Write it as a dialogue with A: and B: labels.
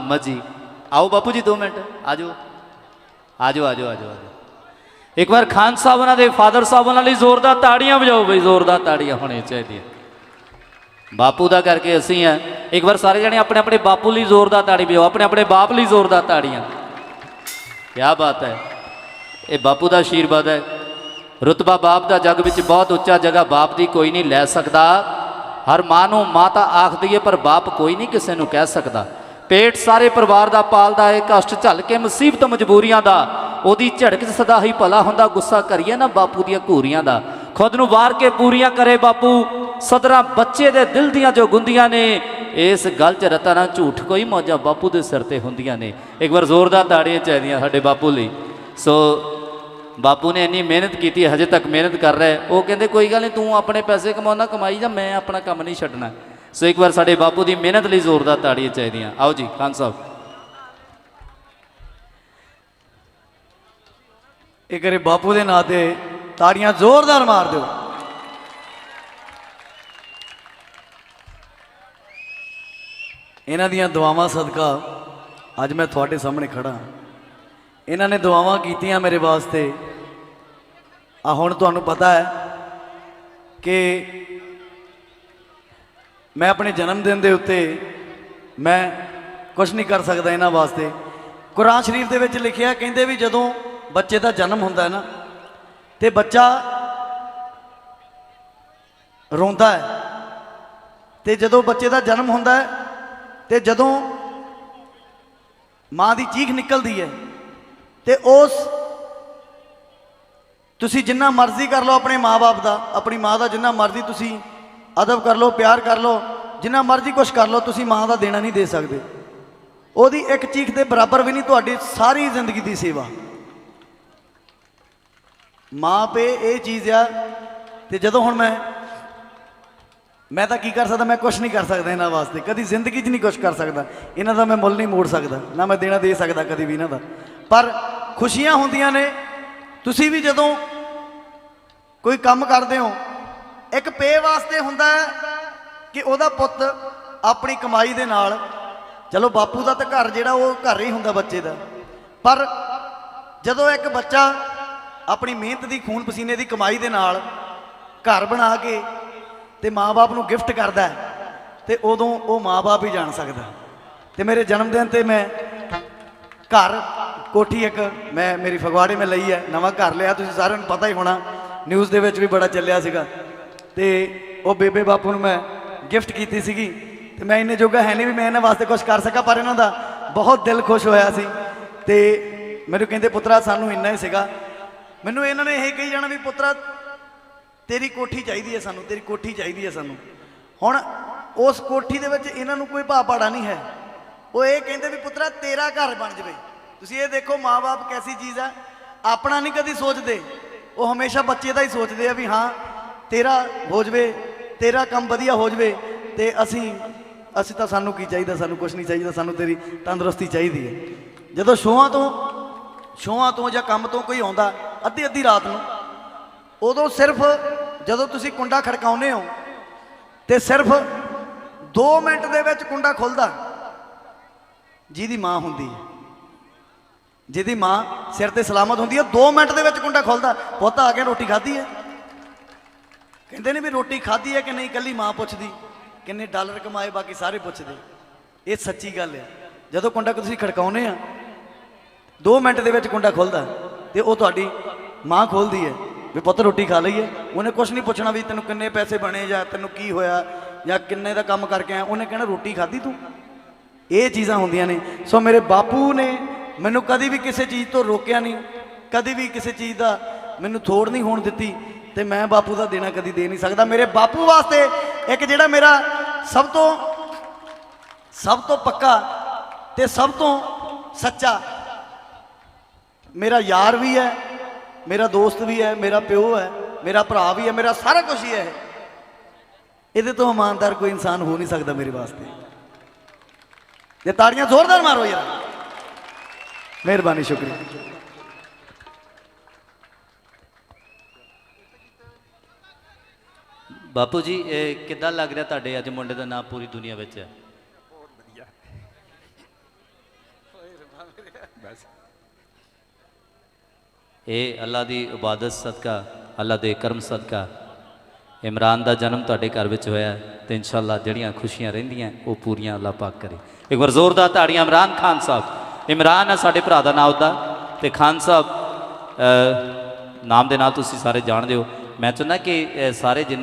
A: ਮੁਹੰਮਦ ਜੀ, ਆਓ ਬਾਪੂ ਜੀ 2 ਮਿੰਟ, ਆਜੋ। ਆਜੋ ਆਜੋ ਆਜੋ ਆਜੋ। ਇੱਕ ਵਾਰ ਖਾਨ ਸਾਹਿਬ ਉਹਨਾਂ ਦੇ, ਫਾਦਰ ਸਾਹਿਬ ਉਹਨਾਂ ਲਈ ਜ਼ੋਰਦਾਰ ਤਾੜੀਆਂ ਵਜਾਓ ਬਈ, ਜ਼ੋਰਦਾਰ ਤਾੜੀਆਂ ਹੋਣੀ ਚਾਹੀਦੀਆਂ। ਬਾਪੂ ਦਾ ਕਰਕੇ ਅਸੀਂ ਆ, ਇੱਕ ਵਾਰ ਸਾਰੇ ਜਣੇ ਆਪਣੇ ਆਪਣੇ ਬਾਪੂ ਲਈ ਜ਼ੋਰਦਾਰ ਤਾੜੀ ਵਜਾਓ, ਆਪਣੇ ਆਪਣੇ ਬਾਪ ਲਈ ਜ਼ੋਰਦਾਰ ਤਾੜੀਆਂ। ਕੀ ਬਾਤ ਹੈ। ਇਹ ਬਾਪੂ ਦਾ ਆਸ਼ੀਰਵਾਦ ਹੈ। ਰਤਬਾ ਬਾਪ ਦਾ ਜੱਗ ਵਿੱਚ ਬਹੁਤ ਉੱਚਾ ਜਗ੍ਹਾ ਬਾਪ ਦੀ ਕੋਈ ਨਹੀਂ ਲੈ ਸਕਦਾ। ਹਰ ਮਾਂ ਨੂੰ ਮਾਤਾ ਆਖਦੀ ਹੈ, ਪਰ ਬਾਪ ਕੋਈ ਨਹੀਂ ਕਿਸੇ ਨੂੰ ਕਹਿ ਸਕਦਾ। ਪੇਟ ਸਾਰੇ ਪਰਿਵਾਰ ਦਾ ਪਾਲਦਾ ਹੈ, ਕਸ਼ਟ ਝੱਲ ਕੇ, ਮੁਸੀਬਤ ਮਜਬੂਰੀਆਂ ਦਾ, ਉਹਦੀ ਝੜਕ 'ਚ ਸਦਾ ਹੀ ਭਲਾ ਹੁੰਦਾ, ਗੁੱਸਾ ਕਰੀਏ ਨਾ ਬਾਪੂ ਦੀਆਂ ਘੂਰੀਆਂ ਦਾ। ਖੁਦ ਨੂੰ ਵਾਰ ਕੇ ਪੂਰੀਆਂ ਕਰੇ ਬਾਪੂ, ਸਦਰਾਂ ਬੱਚੇ ਦੇ ਦਿਲ ਦੀਆਂ ਜੋ ਗੁੰਦੀਆਂ ਨੇ, ਇਸ ਗੱਲ 'ਚ ਰਤਾ ਨਾ ਝੂਠ ਕੋਈ ਮੌਜਾ ਬਾਪੂ ਦੇ ਸਿਰ ਤੇ ਹੁੰਦੀਆਂ ਨੇ। ਇੱਕ ਵਾਰ ਜ਼ੋਰਦਾਰ ਤਾੜੀਆਂ ਚਾਹੀਦੀਆਂ ਸਾਡੇ ਬਾਪੂ ਲਈ। ਸੋ, ਬਾਪੂ ਨੇ ਇੰਨੀ ਮਿਹਨਤ ਕੀਤੀ, ਹਜੇ ਤੱਕ ਮਿਹਨਤ ਕਰ ਰਿਹਾ ਉਹ ਕਹਿੰਦੇ, ਕੋਈ ਗੱਲ ਨਹੀਂ, ਤੂੰ ਆਪਣੇ ਪੈਸੇ ਕਮਾਉਣਾ, ਕਮਾਈ ਜਾ ਮੈਂ ਆਪਣਾ ਕੰਮ ਨਹੀਂ ਛੱਡਣਾ? ਸੋ ਇੱਕ ਵਾਰ ਸਾਡੇ ਬਾਪੂ ਦੀ ਮਿਹਨਤ ਲਈ ਜ਼ੋਰਦਾਰ ਤਾੜੀਆਂ ਚਾਹੀਦੀਆਂ। ਆਓ ਜੀ, ਖਾਨ ਸਾਹਿਬ।
B: ਇਹ ਕਰੇ ਬਾਪੂ ਦੇ ਨਾਂ ਤੇ ਤਾੜੀਆਂ ਜ਼ੋਰਦਾਰ ਮਾਰ ਦਿਓ। ਇਹਨਾਂ ਦੀਆਂ ਦੁਆਵਾਂ ਸਦਕਾ ਅੱਜ ਮੈਂ ਤੁਹਾਡੇ ਸਾਹਮਣੇ ਖੜਾ ਇਹਨਾਂ ਨੇ ਦੁਆਵਾਂ ਕੀਤੀਆਂ ਮੇਰੇ ਵਾਸਤੇ। ਆ ਹੁਣ ਤੁਹਾਨੂੰ ਪਤਾ ਹੈ ਕਿ ਮੈਂ ਆਪਣੇ ਜਨਮ ਦਿਨ ਦੇ ਉੱਤੇ ਮੈਂ ਕੁਝ ਨਹੀਂ ਕਰ ਸਕਦਾ ਇਹਨਾਂ ਵਾਸਤੇ। ਕੁਰਾਨ ਸ਼ਰੀਫ ਦੇ ਵਿੱਚ ਲਿਖਿਆ ਕਹਿੰਦੇ ਵੀ ਜਦੋਂ ਬੱਚੇ ਦਾ ਜਨਮ ਹੁੰਦਾ ਹੈ ਨਾ, ਤੇ ਬੱਚਾ ਰੋਂਦਾ ਹੈ, ਤੇ ਜਦੋਂ ਬੱਚੇ ਦਾ ਜਨਮ ਹੁੰਦਾ ਹੈ, ਤੇ ਜਦੋਂ ਮਾਂ ਦੀ ਚੀਖ ਨਿਕਲਦੀ ਹੈ, ਤੇ ਉਸ ਤੁਸੀਂ ਜਿੰਨਾ ਮਰਜ਼ੀ ਕਰ ਲਓ ਆਪਣੇ ਮਾਪੇ ਦਾ, ਆਪਣੀ ਮਾਂ ਦਾ ਜਿੰਨਾ ਮਰਜ਼ੀ ਤੁਸੀਂ ਅਦਬ ਕਰ ਲਓ, ਪਿਆਰ ਕਰ ਲਓ, ਜਿੰਨਾ ਮਰਜ਼ੀ ਕੁਝ ਕਰ ਲਓ, ਤੁਸੀਂ ਮਾਂ ਦਾ ਦੇਣਾ ਨਹੀਂ ਦੇ ਸਕਦੇ। ਉਹਦੀ ਇੱਕ ਚੀਖ ਦੇ ਬਰਾਬਰ ਵੀ ਨਹੀਂ ਤੁਹਾਡੀ ਸਾਰੀ ਜ਼ਿੰਦਗੀ ਦੀ ਸੇਵਾ। ਮਾਂ ਪੇ ਇਹ ਚੀਜ਼ ਆ, ਤੇ ਜਦੋਂ ਹੁਣ ਮੈਂ ਮੈਂ ਤਾਂ ਕੀ ਕਰ ਸਕਦਾ? ਮੈਂ ਕੁਝ ਨਹੀਂ ਕਰ ਸਕਦਾ ਇਹਨਾਂ ਵਾਸਤੇ। ਕਦੀ ਜ਼ਿੰਦਗੀ 'ਚ ਨਹੀਂ ਕੁਝ ਕਰ ਸਕਦਾ। ਇਹਨਾਂ ਦਾ ਮੈਂ ਮੁੱਲ ਨਹੀਂ ਮੋੜ ਸਕਦਾ। ਨਾ ਮੈਂ ਦੇਣਾ ਦੇ ਸਕਦਾ ਕਦੀ ਵੀ ਇਹਨਾਂ ਦਾ। ਪਰ ਖੁਸ਼ੀਆਂ ਹੁੰਦੀਆਂ ਨੇ। ਤੁਸੀਂ ਵੀ ਜਦੋਂ ਕੋਈ ਕੰਮ ਕਰਦੇ ਹੋ ਇੱਕ ਪੇ ਵਾਸਤੇ ਹੁੰਦਾ ਕਿ ਉਹਦਾ ਪੁੱਤ ਆਪਣੀ ਕਮਾਈ ਦੇ ਨਾਲ, ਚਲੋ ਬਾਪੂ ਦਾ ਤਾਂ ਘਰ ਜਿਹੜਾ ਉਹ ਘਰ ਹੀ ਹੁੰਦਾ ਬੱਚੇ ਦਾ, ਪਰ ਜਦੋਂ ਇੱਕ ਬੱਚਾ ਆਪਣੀ ਮਿਹਨਤ ਦੀ ਖੂਨ ਪਸੀਨੇ ਦੀ ਕਮਾਈ ਦੇ ਨਾਲ ਘਰ ਬਣਾ ਕੇ ਤੇ ਮਾਪੇ ਨੂੰ ਗਿਫਟ ਕਰਦਾ ਹੈ, ਤੇ ਉਦੋਂ ਉਹ ਮਾਪੇ ਹੀ ਜਾਣ ਸਕਦਾ। ਤੇ ਮੇਰੇ ਜਨਮ ਦਿਨ ਤੇ ਮੈਂ ਘਰ ਕੋਠੀ ਇੱਕ ਮੈਂ, ਮੇਰੀ ਫਗਵਾੜੇ ਮੈਂ ਲਈ ਹੈ, ਨਵਾਂ ਘਰ ਲਿਆ, ਤੁਸੀਂ ਸਾਰਿਆਂ ਨੂੰ ਪਤਾ ਹੀ ਹੋਣਾ ਨਿਊਜ਼ ਦੇ ਵਿੱਚ ਵੀ ਬੜਾ ਚੱਲਿਆ ਸੀਗਾ। ਤੇ ਉਹ ਬੇਬੇ ਬਾਪੂ ਨੂੰ ਮੈਂ ਗਿਫਟ ਕੀਤੀ ਸੀਗੀ। ਤੇ ਮੈਂ ਇੰਨੇ ਜੋਗਾ ਹੈ ਨਹੀਂ ਵੀ ਮੈਂ ਇਹਨਾਂ ਵਾਸਤੇ ਕੁਝ ਕਰ ਸਕਾਂ, ਪਰ ਇਹਨਾਂ ਦਾ ਬਹੁਤ ਦਿਲ ਖੁਸ਼ ਹੋਇਆ ਸੀ। ਤੇ ਮੈਨੂੰ ਕਹਿੰਦੇ, ਪੁੱਤਰਾ, ਸਾਨੂੰ ਇੰਨਾ ਹੀ ਸੀਗਾ। ਮੈਨੂੰ ਇਹਨਾਂ ਨੇ ਇਹ ਕਹੀ ਜਾਣਾ ਵੀ, ਪੁੱਤਰਾ, ਤੇਰੀ ਕੋਠੀ ਚਾਹੀਦੀ ਹੈ ਸਾਨੂੰ, ਤੇਰੀ ਕੋਠੀ ਚਾਹੀਦੀ ਹੈ ਸਾਨੂੰ। ਹੁਣ ਉਸ ਕੋਠੀ ਦੇ ਵਿੱਚ ਇਹਨਾਂ ਨੂੰ ਕੋਈ ਭਾਅ ਭਾੜਾ ਨਹੀਂ ਹੈ। ਉਹ ਇਹ ਕਹਿੰਦੇ ਵੀ, ਪੁੱਤਰਾ, ਤੇਰਾ ਘਰ ਬਣ ਜਵੇ। ਤੁਸੀਂ ਇਹ ਦੇਖੋ ਮਾਪੇ ਕੈਸੀ ਚੀਜ਼ ਹੈ ਆਪਣਾ ਨਹੀਂ ਕਦੀ ਸੋਚਦੇ। ਉਹ ਹਮੇਸ਼ਾ ਬੱਚੇ ਦਾ ਹੀ ਸੋਚਦੇ ਆ ਵੀ, ਹਾਂ ਤੇਰਾ ਹੋ ਜਵੇ, ਤੇਰਾ ਕੰਮ ਵਧੀਆ ਹੋ ਜਵੇ, ਤੇ ਅਸੀਂ ਅਸੀਂ ਤਾਂ ਸਾਨੂੰ ਕੀ ਚਾਹੀਦਾ, ਸਾਨੂੰ ਕੁਝ ਨਹੀਂ ਚਾਹੀਦਾ, ਸਾਨੂੰ ਤੇਰੀ ਤੰਦਰੁਸਤੀ ਚਾਹੀਦੀ ਹੈ। ਜਦੋਂ ਸ਼ੋਆਂ ਤੋਂ ਸ਼ੋਆਂ ਤੋਂ ਜਾਂ ਕੰਮ ਤੋਂ ਕੋਈ ਆਉਂਦਾ, ਅੱਧੀ ਅੱਧੀ ਰਾਤ ਨੂੰ, ਉਦੋਂ ਸਿਰਫ ਜਦੋਂ ਤੁਸੀਂ ਕੁੰਡਾ ਖੜਕਾਉਂਦੇ ਹੋ, ਤੇ ਸਿਰਫ 2 ਮਿੰਟ ਦੇ ਵਿੱਚ ਕੁੰਡਾ ਖੁੱਲਦਾ, ਜਿਹਦੀ ਮਾਂ ਹੁੰਦੀ ਹੈ। ਜਿਹਦੀ ਮਾਂ ਸਿਰ ਤੇ ਸਲਾਮਤ ਹੁੰਦੀ ਹੈ 2 ਮਿੰਟ ਦੇ ਵਿੱਚ ਕੁੰਡਾ ਖੁੱਲਦਾ, ਪੁੱਤ ਆ ਕੇ ਰੋਟੀ ਖਾਧੀ ਹੈ? ਕਹਿੰਦੇ ਨੇ ਵੀ ਰੋਟੀ ਖਾਧੀ ਹੈ ਕਿ ਨਹੀਂ? ਕੱਲੀ ਮਾਂ ਪੁੱਛਦੀ। ਕਿੰਨੇ ਡਾਲਰ ਕਮਾਏ, ਬਾਕੀ ਸਾਰੇ ਪੁੱਛਦੇ। ਇਹ ਸੱਚੀ ਗੱਲ ਹੈ। ਜਦੋਂ ਕੁੰਡਾ ਤੁਸੀਂ ਖੜਕਾਉਂਦੇ ਆ 2 ਮਿੰਟ ਦੇ ਵਿੱਚ ਕੁੰਡਾ ਖੁੱਲਦਾ ਤੇ ਉਹ ਤੁਹਾਡੀ ਮਾਂ ਖੋਲਦੀ ਹੈ ਵੀ ਪੁੱਤ ਰੋਟੀ ਖਾ ਲਈਏ ਉਹਨੇ ਕੁਝ ਨਹੀਂ ਪੁੱਛਣਾ ਵੀ ਤੈਨੂੰ ਕਿੰਨੇ ਪੈਸੇ ਬਣੇ ਜਾਂ ਤੈਨੂੰ ਕੀ ਹੋਇਆ ਜਾਂ ਕਿੰਨੇ ਦਾ ਕੰਮ ਕਰਕੇ ਆਇਆ। ਉਹਨੇ ਕਹਿਣਾ, ਰੋਟੀ ਖਾਧੀ ਤੂੰ? ਇਹ ਚੀਜ਼ਾਂ ਹੁੰਦੀਆਂ ਨੇ। ਸੋ ਮੇਰੇ ਬਾਪੂ ਨੇ ਮੈਨੂੰ ਕਦੀ ਵੀ ਕਿਸੇ ਚੀਜ਼ ਤੋਂ ਰੋਕਿਆ ਨਹੀਂ। ਕਦੀ ਵੀ ਕਿਸੇ ਚੀਜ਼ ਦਾ ਮੈਨੂੰ ਥੋੜ ਨਹੀਂ ਹੋਣ ਦਿੱਤੀ। ਤੇ ਮੈਂ ਬਾਪੂ ਦਾ ਦੇਣਾ ਕਦੀ ਦੇ ਨਹੀਂ ਸਕਦਾ। ਮੇਰੇ ਬਾਪੂ ਵਾਸਤੇ ਇੱਕ ਜਿਹੜਾ ਮੇਰਾ ਸਭ ਤੋਂ ਸਭ ਤੋਂ ਪੱਕਾ ਤੇ ਸਭ ਤੋਂ ਸੱਚਾ ਮੇਰਾ ਯਾਰ ਵੀ ਹੈ, ਮੇਰਾ ਦੋਸਤ ਵੀ ਹੈ, ਮੇਰਾ ਪਿਓ ਹੈ, ਮੇਰਾ ਭਰਾ ਵੀ ਹੈ, ਮੇਰਾ ਸਾਰਾ ਕੁਝ ਹੀ ਹੈ। ਇਹਦੇ ਤੋਂ ਇਮਾਨਦਾਰ ਕੋਈ ਇਨਸਾਨ ਹੋ ਨਹੀਂ ਸਕਦਾ ਮੇਰੇ ਵਾਸਤੇ। ਇਹ ਤਾੜੀਆਂ ਜ਼ੋਰਦਾਰ ਮਾਰੋ ਯਾਰ। ਮਿਹਰਬਾਨੀ, ਸ਼ੁਕਰੀਆ।
A: ਬਾਪੂ ਜੀ ਇਹ ਕਿੱਦਾਂ ਲੱਗ ਰਿਹਾ ਤੁਹਾਡੇ ਅੱਜ ਮੁੰਡੇ ਦਾ ਨਾਮ ਪੂਰੀ ਦੁਨੀਆ ਵਿੱਚ? ਹੈ ਇਹ ਅੱਲਾ ਦੀ ਇਬਾਦਤ ਸਦਕਾ ਅੱਲਾ ਦੇ ਕਰਮ ਸਦਕਾ। ਇਮਰਾਨ ਦਾ ਜਨਮ ਤੁਹਾਡੇ ਘਰ ਵਿੱਚ ਹੋਇਆ ਤੇ ਇਨਸ਼ਾਅੱਲਾ ਜਿਹੜੀਆਂ ਖੁਸ਼ੀਆਂ ਰਹਿੰਦੀਆਂ ਉਹ ਪੂਰੀਆਂ ਅੱਲਾ ਪਾਕ ਕਰੇ। ਇੱਕ ਵਾਰ ਜ਼ੋਰਦਾਰ ਤਾੜੀਆਂ ਇਮਰਾਨ ਖਾਨ ਸਾਹਿਬ। ਇਮਰਾਨ ਹੈ ਸਾਡੇ ਭਰਾ ਦਾ ਨਾਮ ਉਹਦਾ ਤੇ ਖਾਨ ਸਾਹਿਬ ਨਾਮ ਦੇ ਨਾਲ ਤੁਸੀਂ ਸਾਰੇ ਜਾਣਦੇ ਹੋ। ਮੈਂ ਚਾਹੁੰਦਾ ਕਿ ਸਾਰੇ ਜਿੰਨੇ